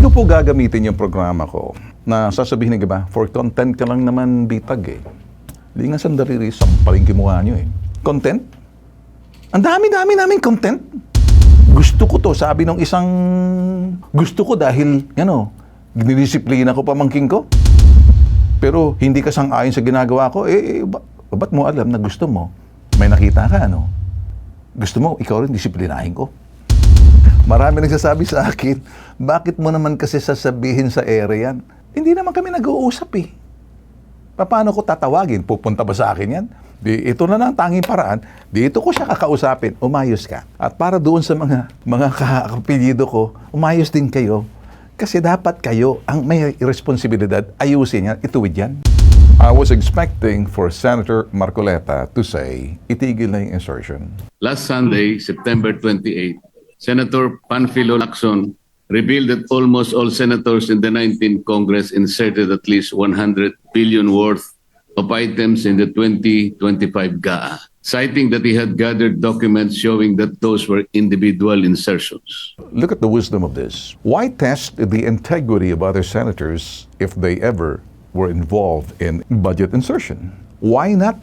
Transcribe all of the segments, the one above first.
Ko po gagamitin yung programa ko na sasabihin ng iba, for content ka lang naman bitag eh. Hindi nga sandali rin, sampaling kimuha nyo eh. Content? Ang dami-dami namin content. Gusto ko to, sabi ng isang gusto ko dahil, ano, dinidisiplina ko pamangking ko. Pero hindi ka sang-ayon sa ginagawa ko, eh, eh ba, ba't mo alam na gusto mo? May nakita ka, ano? Gusto mo, ikaw rin disiplinahin ko. Marami nagsasabi sa akin, bakit mo naman kasi sasabihin sa ere yan? Hindi naman kami nag-uusap eh. Paano ko tatawagin? Pupunta ba sa akin yan? Di, ito na lang ang tanging paraan. Dito ko siya kakausapin. Umayos ka. At para doon sa mga mga kapilido ko, umayos din kayo. Kasi dapat kayo ang may responsibilidad. Ayusin yan. Ituwid yan. I was expecting for Senator Marcoleta to say, itigil na yung insertion. Last Sunday, September 28, Senator Panfilo Lacson revealed that almost all senators in the 19th Congress inserted at least 100 billion worth of items in the 2025 GAA, citing that he had gathered documents showing that those were individual insertions. Look at the wisdom of this. Why test the integrity of other senators if they ever were involved in budget insertion? Why not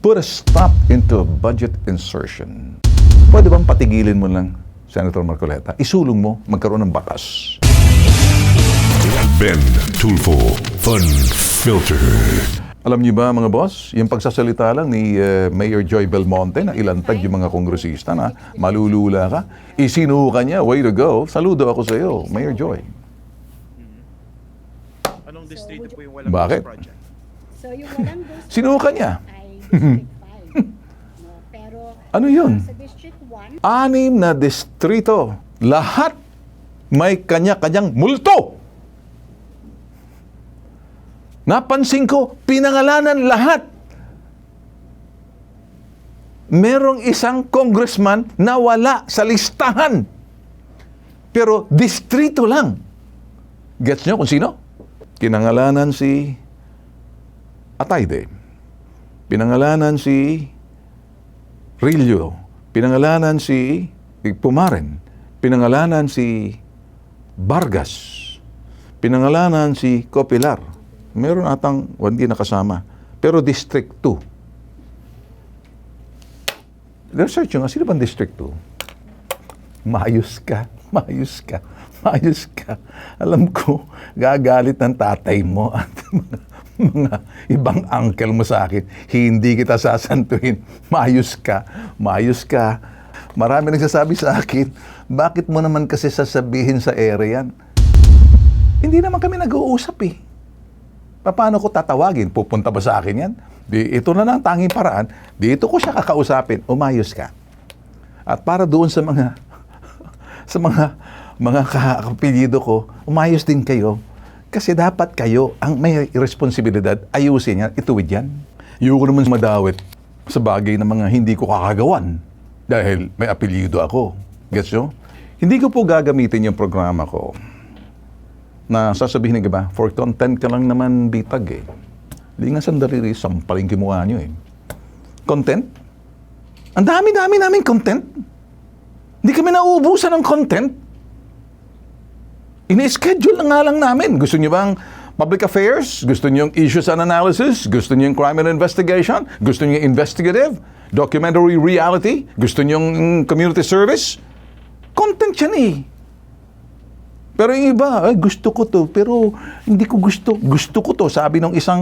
put a stop into budget insertion? Pwede bang patigilin mo lang, Senator Marcoleta? Isulong mo, magkaroon ng batas. Ben Tulfo Fun Filter. Alam niyo ba mga boss, yung pagsasalita lang ni eh, Mayor Joy Belmonte na ilantad yung mga kongresista na malulula ka, isinuka niya, way to go. Saludo ako sa iyo, Mayor Joy. Anong distrito po yung walang Bakit? project? So yung walang ghost Sinuka niya. ay District 5. no, pero Ano yun? sa District 1, anim na distrito. Lahat may kanya-kanyang multo. Napansin ko, pinangalanan lahat. Merong isang congressman na wala sa listahan. Pero distrito lang. Gets nyo kung sino? Kinangalanan si Atayde. Pinangalanan si Rillo, pinangalanan si Pumaren, pinangalanan si Vargas, pinangalanan si Copilar. Meron atang hindi nakasama. Pero District 2. Research nyo nga, sino bang District 2? Maayos ka, maayos ka, maayos ka. Alam ko, gagalit ng tatay mo at mga, ibang uncle mo sa akin. Hindi kita sasantuhin. Maayos ka, maayos ka. Marami nagsasabi sa akin, bakit mo naman kasi sasabihin sa ere? Hindi naman kami nag-uusap eh. Paano ko tatawagin? Pupunta ba sa akin yan? Di, ito na lang ang tanging paraan. Dito ko siya kakausapin. Umayos ka. At para doon sa mga sa mga mga kapilido ko, umayos din kayo. Kasi dapat kayo ang may responsibilidad. Ayusin yan. Ituwid yan. Ayoko naman madawit sa bagay ng mga hindi ko kakagawan. Dahil may apelyido ako. Gets nyo? Hindi ko po gagamitin yung programa ko na sasabihin ng iba, for content ka lang naman bitag eh. Hindi nga sandali rin, sampaling kimuha nyo eh. Content? Ang dami-dami namin content. Hindi kami nauubusan ng content. Ini-schedule na nga lang namin. Gusto nyo bang public affairs? Gusto nyo yung issues and analysis? Gusto nyo yung crime and investigation? Gusto nyo yung investigative? Documentary reality? Gusto nyo yung community service? Content yan eh. Pero yung iba, ay, gusto ko to, pero hindi ko gusto. Gusto ko to, sabi ng isang...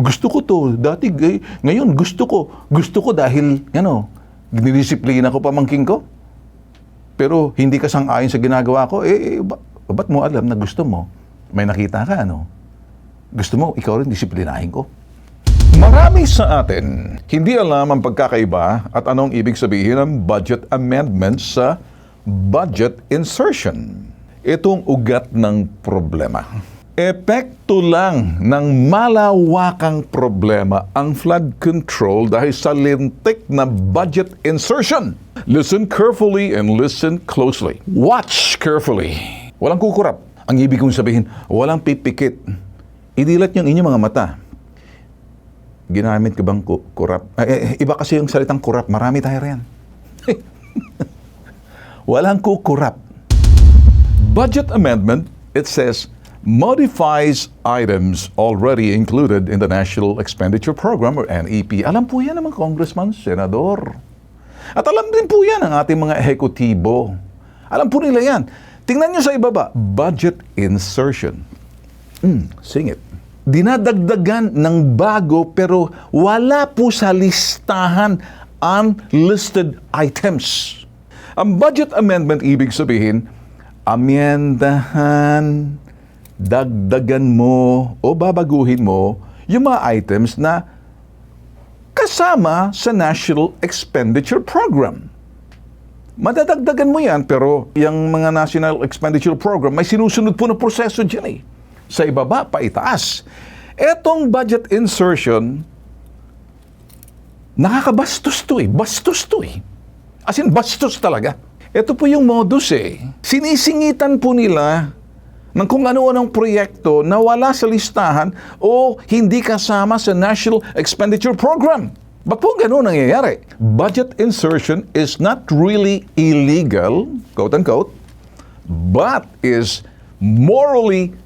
Gusto ko to. Dati, eh, ngayon, gusto ko. Gusto ko dahil, ano, dinidisiplina ko pamangking ko. Pero hindi ka sang-ayon sa ginagawa ko, eh, eh ba, ba't mo alam na gusto mo? May nakita ka, ano? Gusto mo, ikaw rin disiplinahin ko. Marami sa atin hindi alam ang pagkakaiba at anong ibig sabihin ng budget amendment sa budget insertion. Itong ugat ng problema. Epekto lang ng malawakang problema ang flood control dahil sa lintik na budget insertion. Listen carefully and listen closely. Watch carefully. Walang kukurap. Ang ibig kong sabihin, walang pipikit. Idilat niyo ang inyong mga mata ginamit ko bang ku- kurap? Eh, eh, iba kasi yung salitang kurap. Marami tayo riyan. Walang kukurap. Budget amendment, it says, modifies items already included in the National Expenditure Program or NEP. Alam po yan ng mga congressman, senador. At alam din po yan ng ating mga ehekutibo. Alam po nila yan. Tingnan nyo sa ibaba, budget insertion. Mm, sing it. Dinadagdagan ng bago pero wala po sa listahan unlisted items. Ang budget amendment ibig sabihin, amyendahan, dagdagan mo o babaguhin mo yung mga items na kasama sa National Expenditure Program. Madadagdagan mo yan, pero yung mga National Expenditure Program, may sinusunod po na proseso dyan eh. Sa ibaba, pa itaas. Etong budget insertion, nakakabastos to eh. Bastos to eh. As in, bastos talaga. Ito po yung modus eh. Sinisingitan po nila ng kung ano-anong proyekto na wala sa listahan o hindi kasama sa National Expenditure Program. Ba't po ganun nangyayari? Budget insertion is not really illegal, quote-unquote, but is morally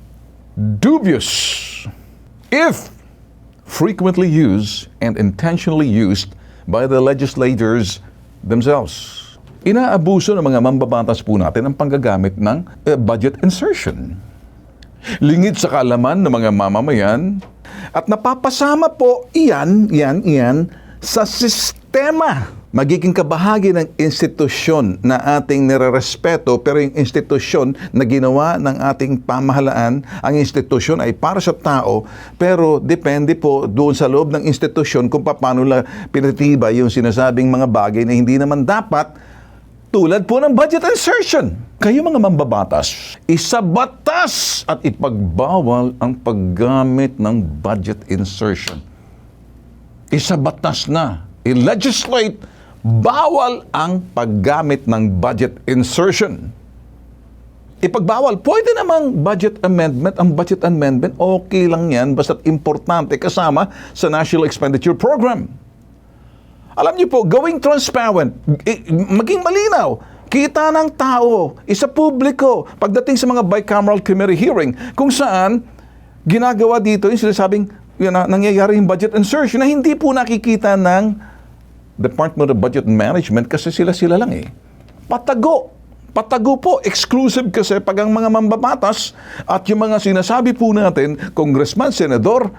dubious if frequently used and intentionally used by the legislators themselves. Inaabuso ng mga mambabatas po natin ang panggagamit ng eh, budget insertion. Lingid sa kaalaman ng mga mamamayan at napapasama po iyan, iyan, iyan sa sistema. Magiging kabahagi ng institusyon na ating nirerespeto pero yung institusyon na ginawa ng ating pamahalaan, ang institusyon ay para sa tao pero depende po doon sa loob ng institusyon kung paano la pinatibay yung sinasabing mga bagay na hindi naman dapat tulad po ng budget insertion. Kayo mga mambabatas, isabatas at ipagbawal ang paggamit ng budget insertion. Isabatas na. I-legislate, bawal ang paggamit ng budget insertion. Ipagbawal, pwede namang budget amendment. Ang budget amendment, okay lang yan, basta't importante kasama sa National Expenditure Program. Alam niyo po, going transparent, maging malinaw, kita ng tao, isa publiko, pagdating sa mga bicameral committee hearing, kung saan ginagawa dito yung sinasabing yun, na, nangyayari yung budget insertion na hindi po nakikita ng Department of Budget Management kasi sila-sila lang eh. Patago. Patago po, exclusive kasi pag ang mga mambabatas at yung mga sinasabi po natin, congressman, senador,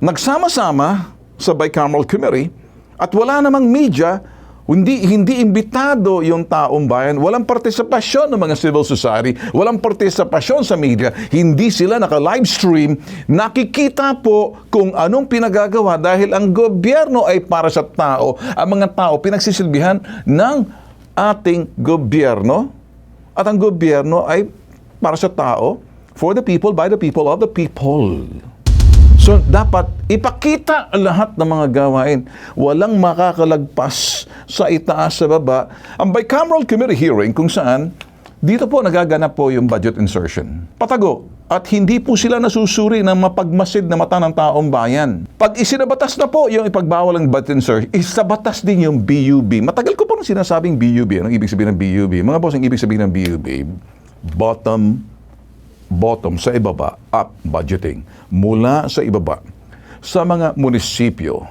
nagsama-sama sa bicameral committee at wala namang media, hindi hindi imbitado yung taong bayan, walang partisipasyon ng mga civil society, walang partisipasyon sa media, hindi sila naka-live stream, nakikita po kung anong pinagagawa dahil ang gobyerno ay para sa tao, ang mga tao pinagsisilbihan ng ating gobyerno. At ang gobyerno ay para sa tao, for the people, by the people, of the people. So, dapat ipakita lahat ng mga gawain. Walang makakalagpas sa itaas sa baba. Ang bicameral committee hearing kung saan dito po nagaganap po yung budget insertion. Patago. At hindi po sila nasusuri ng mapagmasid na mata ng taong bayan. Pag isinabatas na po yung ipagbawal ng budget insertion, isabatas din yung BUB. Matagal ko pa nung sinasabing BUB. Anong ibig sabihin ng BUB? Mga boss, ang ibig sabihin ng BUB, bottom bottom sa ibaba, up budgeting, mula sa ibaba, sa mga munisipyo,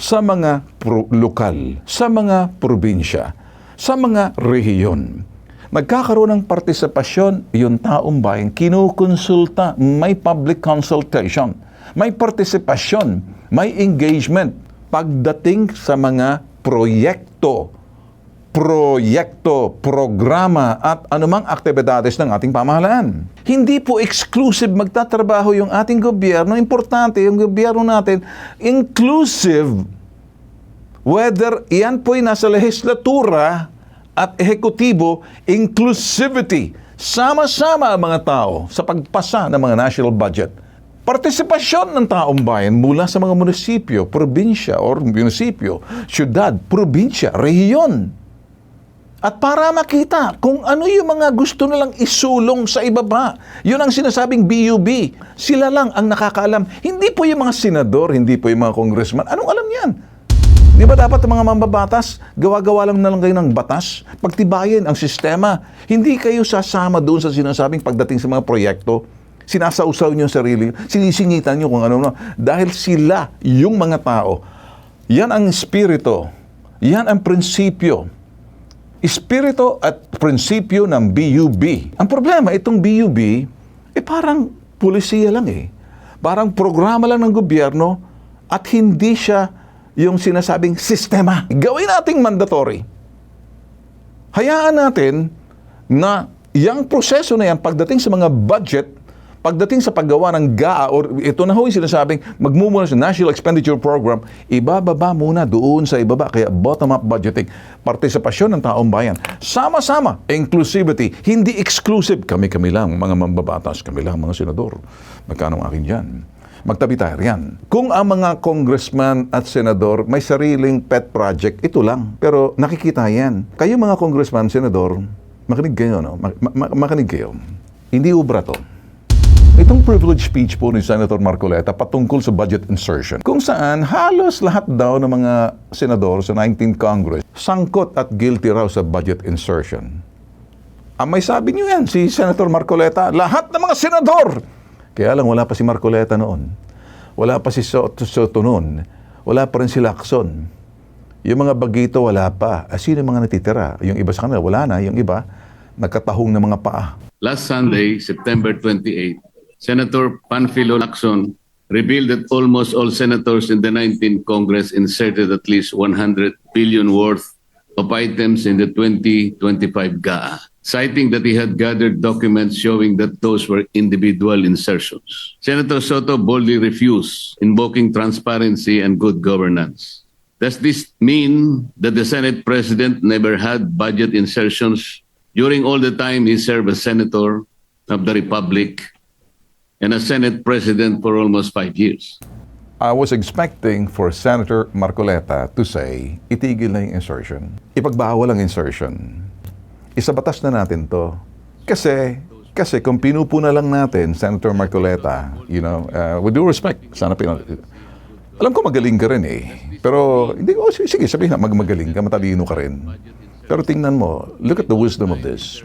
sa mga pro- lokal, sa mga probinsya, sa mga rehiyon. Nagkakaroon ng partisipasyon yung taong bayan, kinukonsulta, may public consultation, may partisipasyon, may engagement pagdating sa mga proyekto proyekto, programa at anumang aktibidades ng ating pamahalaan. Hindi po exclusive magtatrabaho yung ating gobyerno. Importante, yung gobyerno natin, inclusive, whether yan po'y nasa legislatura at ehekutibo, inclusivity. Sama-sama ang mga tao sa pagpasa ng mga national budget. Partisipasyon ng taong bayan mula sa mga munisipyo, probinsya or munisipyo, syudad, probinsya, rehiyon. At para makita kung ano yung mga gusto nilang isulong sa ibaba. Yun ang sinasabing BUB. Sila lang ang nakakaalam. Hindi po yung mga senador, hindi po yung mga congressman. Anong alam yan? Di ba dapat ang mga mambabatas, gawa-gawa lang na kayo ng batas, pagtibayin ang sistema. Hindi kayo sasama doon sa sinasabing pagdating sa mga proyekto, sinasausaw niyo ang sarili, sinisingitan niyo kung ano na. Dahil sila, yung mga tao, yan ang espiritu, yan ang prinsipyo. Espiritu at prinsipyo ng BUB. Ang problema, itong BUB, eh parang pulisiya lang eh. Parang programa lang ng gobyerno at hindi siya yung sinasabing sistema. Gawin nating mandatory. Hayaan natin na yung proseso na yan pagdating sa mga budget, pagdating sa paggawa ng GAA, or ito na ho yung sinasabing magmumula sa National Expenditure Program, ibababa muna doon sa ibaba. Kaya bottom-up budgeting, partisipasyon ng taong bayan. Sama-sama, inclusivity, hindi exclusive. Kami-kami lang, mga mambabatas, kami lang, mga senador. Magkano akin dyan? Magtabi tayo riyan. Kung ang mga congressman at senador may sariling pet project, ito lang. Pero nakikita yan. Kayo mga congressman, senador, makinig kayo, no? Ma- ma- ma- makinig kayo. Hindi ubra to. Itong privilege speech po ni Senator Marcoleta patungkol sa budget insertion, kung saan halos lahat daw ng mga senador sa 19th Congress sangkot at guilty raw sa budget insertion. Ang may sabi niyo yan, si Senator Marcoleta, lahat ng mga senador! Kaya lang, wala pa si Marcoleta noon. Wala pa si Soto, Soto noon. Wala pa rin si Lacson. Yung mga bagito, wala pa. Ah, sino mga natitira? Yung iba sa kanila, wala na. Yung iba, nagkatahong ng mga paa. Last Sunday, September 28, Senator Panfilo Lacson revealed that almost all senators in the 19th Congress inserted at least 100 billion worth of items in the 2025 GAA, citing that he had gathered documents showing that those were individual insertions. Senator Soto boldly refused, invoking transparency and good governance. Does this mean that the Senate President never had budget insertions during all the time he served as Senator of the Republic and as Senate President for almost five years? I was expecting for Senator Marcoleta to say, itigil na yung insertion. Ipagbawal ang insertion. Isabatas na natin to. Kasi, kasi kung pinupuna lang natin, Senator Marcoleta, you know, uh, with due respect, sana pina... Alam ko magaling ka rin eh. Pero, hindi ko, sige, sabihin na, mag magaling ka, matalino ka rin. Pero tingnan mo, look at the wisdom of this.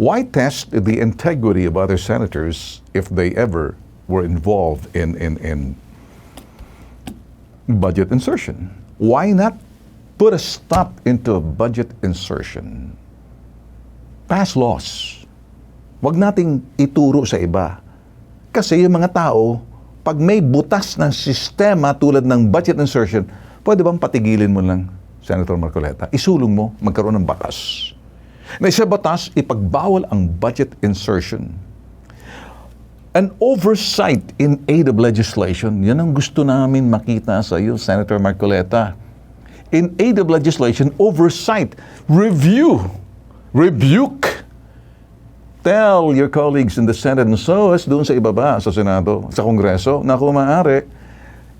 Why test the integrity of other senators if they ever were involved in, in, in budget insertion? Why not put a stop into budget insertion? Pass laws. Huwag nating ituro sa iba. Kasi yung mga tao, pag may butas ng sistema tulad ng budget insertion, pwede bang patigilin mo lang, Senator Marcoleta? Isulong mo, magkaroon ng batas. Na sa batas, ipagbawal ang budget insertion. An oversight in aid of legislation, yan ang gusto namin makita sa iyo, Senator Marcoleta. In aid of legislation, oversight, review, rebuke. Tell your colleagues in the Senate and so as doon sa ibaba, sa Senado, sa Kongreso, na kung maaari,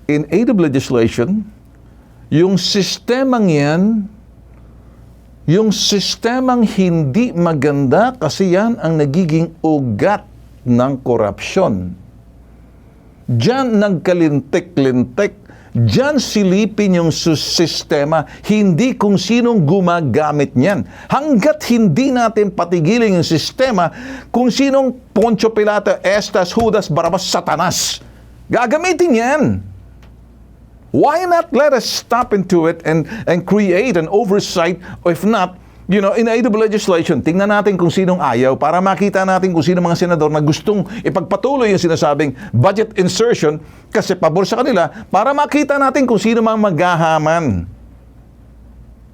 in aid of legislation, yung sistemang yan, yung sistemang hindi maganda kasi yan ang nagiging ugat ng korupsyon. Diyan nagkalintik-lintik, diyan silipin yung sistema, hindi kung sinong gumagamit niyan. Hanggat hindi natin patigilin yung sistema, kung sinong Poncio Pilato, Estas, Judas, Barabas, Satanas, gagamitin yan. Why not let us stop into it and, and create an oversight, if not, you know, in of legislation, tingnan natin kung sinong ayaw para makita natin kung sino mga senador na gustong ipagpatuloy yung sinasabing budget insertion kasi pabor sa kanila para makita natin kung sino mga maghahaman.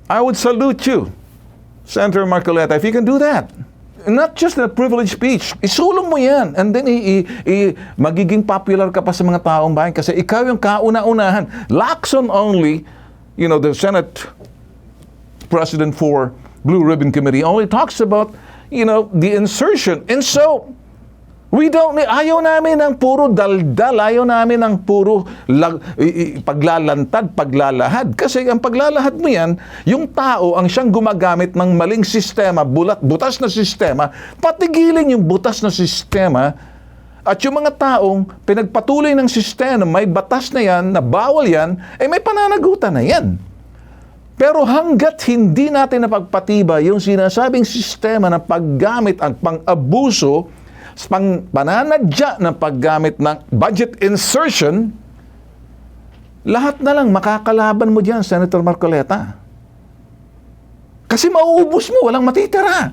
I would salute you, Senator Marcoleta, if you can do that. Not just a privilege speech. Isulong mo yan. And then, i, i, i- magiging popular ka pa sa mga taong bayan kasi ikaw yung kauna-unahan. Lacson only, you know, the Senate President for Blue Ribbon Committee only talks about, you know, the insertion. And so, we don't need, ayaw namin ng puro daldal, ayaw namin ng puro lag, paglalantad, paglalahad. Kasi ang paglalahad mo yan, yung tao ang siyang gumagamit ng maling sistema, bulat, butas na sistema, patigilin yung butas na sistema At yung mga taong pinagpatuloy ng sistema, may batas na yan, na bawal yan, eh may pananagutan na yan. Pero hanggat hindi natin napagpatibay yung sinasabing sistema ng paggamit at pang-abuso, pang pananadya ng paggamit ng budget insertion, lahat na lang makakalaban mo diyan, Senator Marcoleta. Kasi mauubos mo, walang matitira.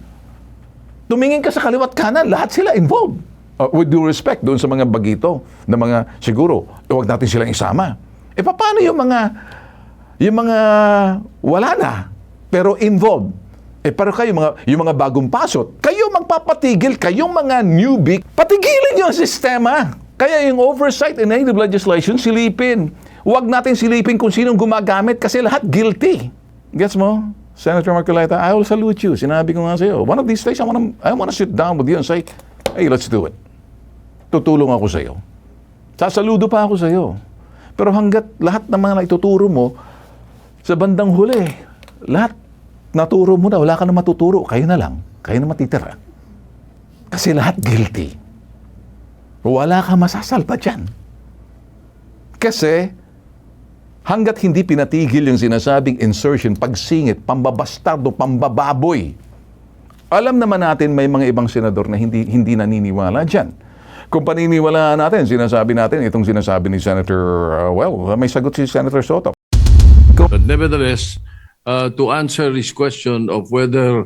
Tumingin ka sa kaliwat kanan, lahat sila involved. Uh, with due respect doon sa mga bagito na mga siguro, huwag natin silang isama. E paano yung mga yung mga wala na pero involved? Eh pero kayo mga yung mga bagong pasot, kayo magpapatigil, kayong mga newbie, patigilin yung sistema. Kaya yung oversight and native legislation silipin. Huwag natin silipin kung sinong gumagamit kasi lahat guilty. Gets mo? Senator Marcoleta, I will salute you. Sinabi ko nga sa iyo, one of these days, I wanna, I wanna sit down with you and say, hey, let's do it. Tutulong ako sa iyo. Sasaludo pa ako sa iyo. Pero hanggat lahat ng mga naituturo mo, sa bandang huli, lahat naturo mo na, wala ka na matuturo, kayo na lang, kayo na matitira. Kasi lahat guilty. Wala ka masasalba dyan. Kasi, hanggat hindi pinatigil yung sinasabing insertion, pagsingit, pambabastardo, pambababoy, alam naman natin may mga ibang senador na hindi hindi naniniwala dyan. Kung paniniwalaan natin, sinasabi natin, itong sinasabi ni Senator, uh, well, may sagot si Senator Soto. But nevertheless, uh, to answer his question of whether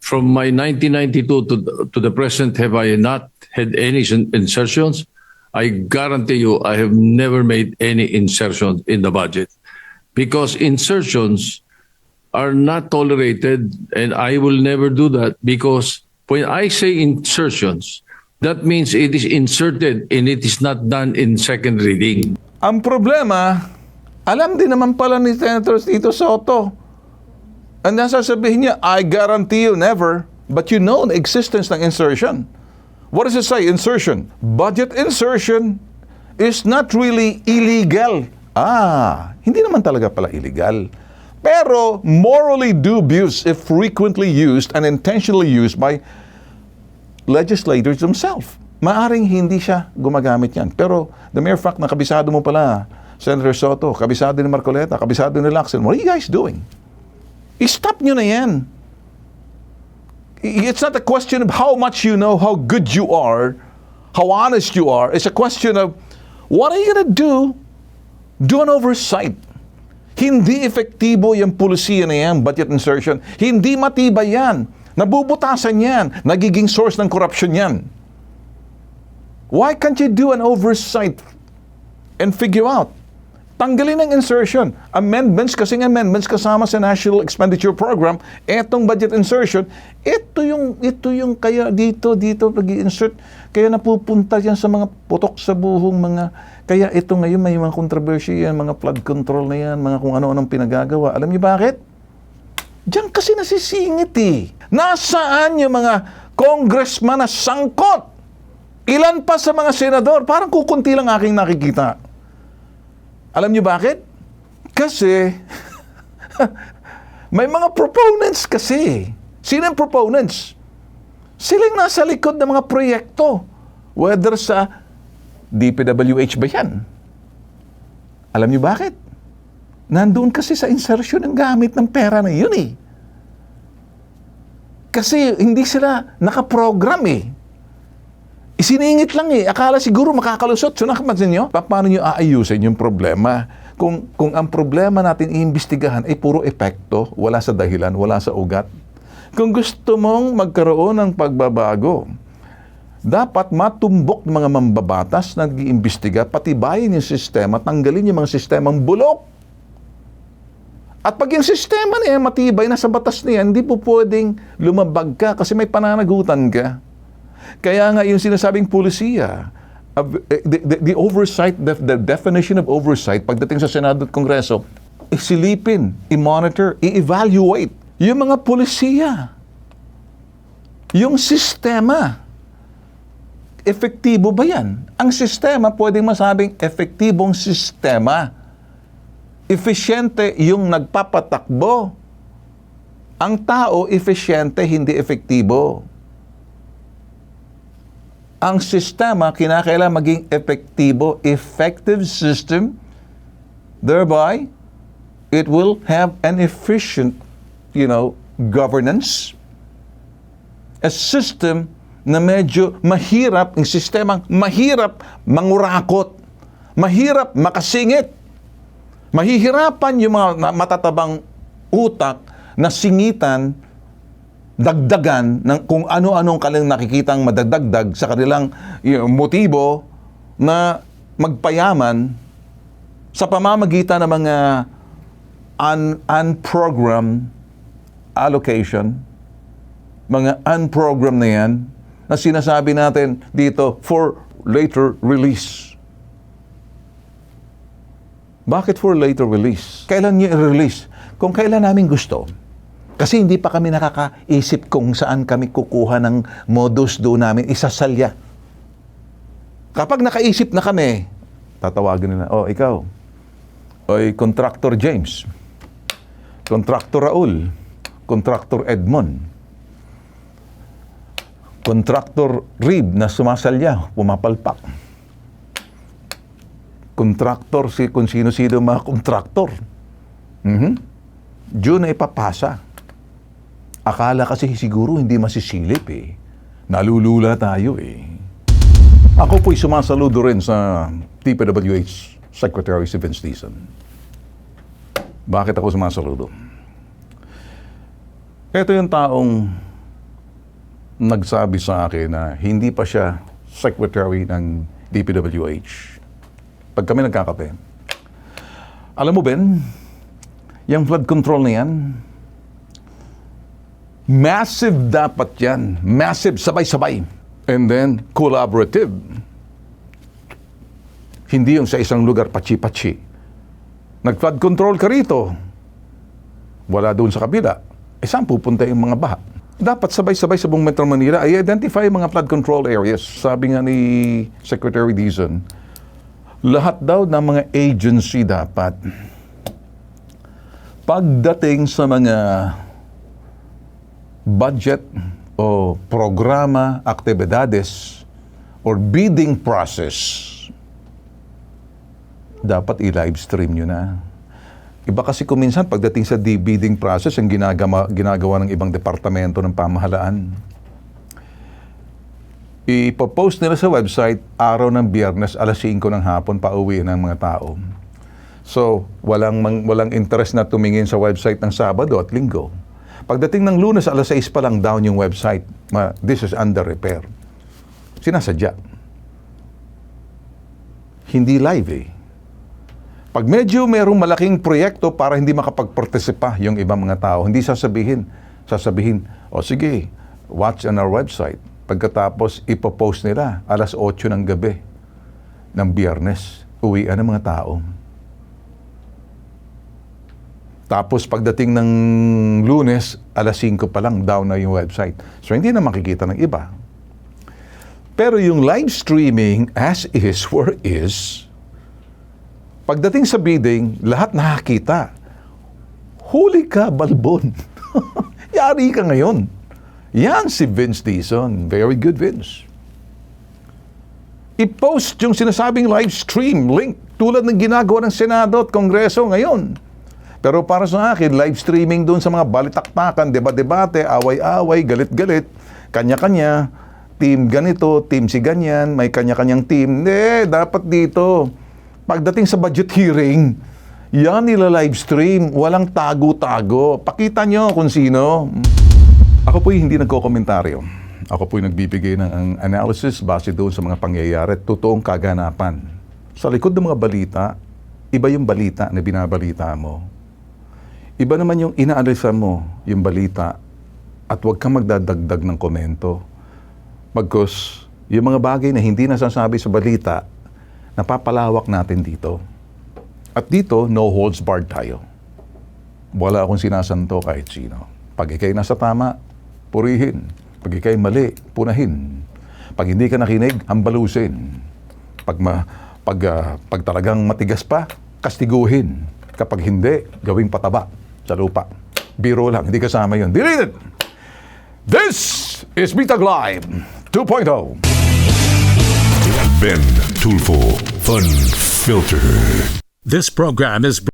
from my 1992 to, to the present have I not had any in- insertions, I guarantee you I have never made any insertions in the budget because insertions are not tolerated and I will never do that because when I say insertions, that means it is inserted and it is not done in second reading. Ang problema, alam din naman pala ni Senator Tito Soto. Ang nasasabihin niya, I guarantee you never, but you know the existence ng insertion. What does it say? Insertion. Budget insertion is not really illegal. Ah, hindi naman talaga pala illegal. Pero morally dubious if frequently used and intentionally used by legislators themselves. Maaring hindi siya gumagamit yan. Pero the mere fact na kabisado mo pala, Senator Soto, kabisado ni Marcoleta, kabisado ni Lacson, what are you guys doing? I-stop nyo na yan. It's not a question of how much you know, how good you are, how honest you are. It's a question of what are you gonna do? Do an oversight. Hindi efektibo yung pulisiya na yan, budget insertion. Hindi matibay yan. Nabubutasan yan. Nagiging source ng corruption yan. Why can't you do an oversight and figure out? Tanggalin ang insertion. Amendments, kasing amendments kasama sa National Expenditure Program, etong budget insertion, ito yung, ito yung kaya dito, dito pag insert kaya napupunta yan sa mga putok sa buhong mga, kaya ito ngayon may mga controversy yan, mga flood control na yan, mga kung ano-anong pinagagawa. Alam niyo bakit? Diyan kasi nasisingit eh. Nasaan yung mga congressman na sangkot? Ilan pa sa mga senador? Parang kukunti lang aking nakikita. Alam niyo bakit? Kasi may mga proponents kasi. Sino ang proponents? Silang nasa likod ng mga proyekto. Whether sa DPWH ba yan? Alam niyo bakit? Nandun kasi sa insertion ng gamit ng pera na yun eh. Kasi hindi sila nakaprogram eh. Isiningit lang eh. Akala siguro makakalusot. So nakapansin nyo? Pa- Paano nyo aayusin yung problema? Kung, kung ang problema natin iimbestigahan ay puro epekto, wala sa dahilan, wala sa ugat. Kung gusto mong magkaroon ng pagbabago, dapat matumbok ng mga mambabatas na nag-iimbestiga, patibayin yung sistema, tanggalin yung mga sistemang bulok. At pag yung sistema na yan matibay, nasa batas na yan, hindi po pwedeng lumabag ka kasi may pananagutan ka. Kaya nga yung sinasabing pulisiya, of- eh, the, the, the oversight, the, the definition of oversight, pagdating sa Senado at Kongreso, isilipin, i-monitor, i-evaluate yung mga pulisiya. Yung sistema. Epektibo ba yan? Ang sistema, pwedeng masabing epektibong sistema. Efficiente yung nagpapatakbo. Ang tao, efficiente, hindi efektibo. Ang sistema kinakailangan maging epektibo, effective system, thereby it will have an efficient, you know, governance, a system na medyo mahirap, ang sistemang mahirap mangurakot, mahirap makasingit, mahihirapan yung mga matatabang utak na singitan, dagdagan ng kung ano-anong kanilang nakikitang madadagdag sa kanilang motibo na magpayaman sa pamamagitan ng mga un- unprogrammed allocation, mga unprogrammed na yan, na sinasabi natin dito for later release. Bakit for later release? Kailan niyo i-release? Kung kailan namin gusto. Kasi hindi pa kami nakakaisip kung saan kami kukuha ng modus do namin isasalya. Kapag nakaisip na kami, tatawagin nila, oh, ikaw, oy, Contractor James, Contractor Raul, Contractor Edmond, Contractor Rib na sumasalya, pumapalpak. Contractor, si kung sino-sino mga kontraktor. Mhm. Diyon na ipapasa. Akala kasi siguro hindi masisilip eh. Nalulula tayo eh. Ako po'y sumasaludo rin sa TPWH Secretary si Vince Dizon. Bakit ako sumasaludo? Ito yung taong nagsabi sa akin na hindi pa siya secretary ng DPWH. Pag kami nagkakape, alam mo Ben, yung flood control na yan, massive dapat yan. Massive, sabay-sabay. And then, collaborative. Hindi yung sa isang lugar, pachi-pachi. Nag-flood control ka rito. Wala doon sa kabila. Eh, saan pupunta yung mga baha? Dapat sabay-sabay sa buong Metro Manila ay identify mga flood control areas. Sabi nga ni Secretary Dizon, lahat daw ng mga agency dapat pagdating sa mga budget o programa, aktibidades or bidding process, dapat i-live stream nyo na. Iba kasi kung minsan pagdating sa di- bidding process, ang ginagawa, ginagawa ng ibang departamento ng pamahalaan. Ipopost nila sa website araw ng biyernes alas 5 ng hapon pauwi ng mga tao. So, walang, walang interest na tumingin sa website ng Sabado at Linggo. Pagdating ng lunes, alas 6 pa lang down yung website. Ma, this is under repair. Sinasadya. Hindi live eh. Pag medyo merong malaking proyekto para hindi makapag-participate yung ibang mga tao, hindi sasabihin, sasabihin, o sige, watch on our website. Pagkatapos, ipopost nila alas 8 ng gabi ng biyernes. Uwian ng mga tao. Tapos pagdating ng lunes, alas 5 pa lang, down na yung website. So hindi na makikita ng iba. Pero yung live streaming, as is where is, pagdating sa bidding, lahat nakakita. Huli ka, balbon. Yari ka ngayon. Yan si Vince Dizon. Very good, Vince. I-post yung sinasabing live stream link tulad ng ginagawa ng Senado at Kongreso ngayon. Pero para sa akin, live streaming doon sa mga balitaktakan, deba-debate, away-away, galit-galit, kanya-kanya, team ganito, team si ganyan, may kanya-kanyang team. Hindi, dapat dito. Pagdating sa budget hearing, yan nila live stream, walang tago-tago. Pakita nyo kung sino. Ako po'y hindi nagkokomentaryo. Ako po'y nagbibigay ng analysis base doon sa mga pangyayari totoong kaganapan. Sa likod ng mga balita, iba yung balita na binabalita mo. Iba naman yung inaalisa mo yung balita at huwag kang magdadagdag ng komento. Bagkus, yung mga bagay na hindi nasasabi sa balita, napapalawak natin dito. At dito, no holds barred tayo. Wala akong sinasanto kahit sino. Pag ikay nasa tama, purihin. Pag ikay mali, punahin. Pag hindi ka nakinig, hambalusin. Pag, ma, pag, ah, pag talagang matigas pa, kastiguhin. Kapag hindi, gawing pataba sa lupa. Biro lang, hindi kasama yun. Delete it! This is Bitag Live 2.0. Ben Tulfo Fun Filter. This program is